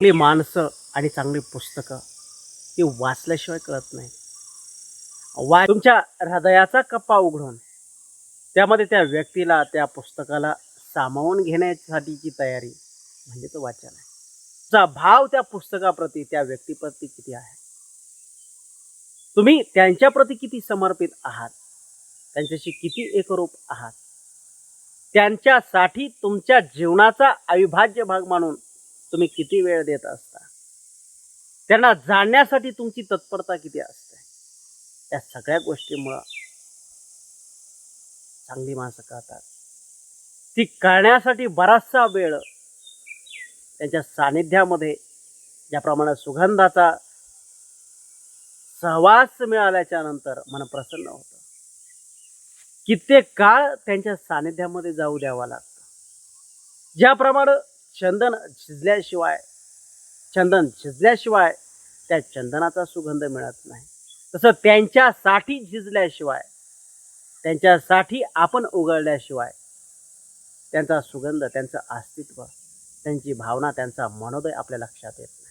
चांगली माणसं आणि चांगली पुस्तकं ही वाचल्याशिवाय कळत नाही. वा तुमच्या हृदयाचा कप्पा उघडून त्यामध्ये त्या व्यक्तीला त्या पुस्तकाला सामावून घेण्यासाठीची तयारी म्हणजे तो वाचन आहे. तुमचा भाव त्या पुस्तकाप्रती त्या व्यक्तीप्रती किती आहे? तुम्ही त्यांच्याप्रती किती समर्पित आहात? त्यांच्याशी किती एकरूप आहात? त्यांच्यासाठी तुमच्या जीवनाचा अविभाज्य भाग मानून तुम्ही किती वेळ देत असता? त्यांना जाणण्यासाठी तुमची तत्परता किती असते? या सगळ्या गोष्टीमुळं चांगली माणसं कळतात. ती कळण्यासाठी बराचसा वेळ त्यांच्या सानिध्यामध्ये ज्याप्रमाणे सुगंधाचा सहवास मिळाल्याच्या नंतर मन प्रसन्न होतं. कित्येक काळ त्यांच्या सानिध्यामध्ये जाऊ द्यावा लागतं. ज्याप्रमाणे चंदन शिजल्याशिवाय चंदन शिजल्याशिवाय त्या चंदनाचा सुगंध मिळत नाही. तसं त्यांच्यासाठी झिजल्याशिवाय त्यांच्यासाठी आपण उघडल्याशिवाय त्यांचा सुगंध त्यांचं अस्तित्व त्यांची भावना त्यांचा मनोदय आपल्या लक्षात येत नाही.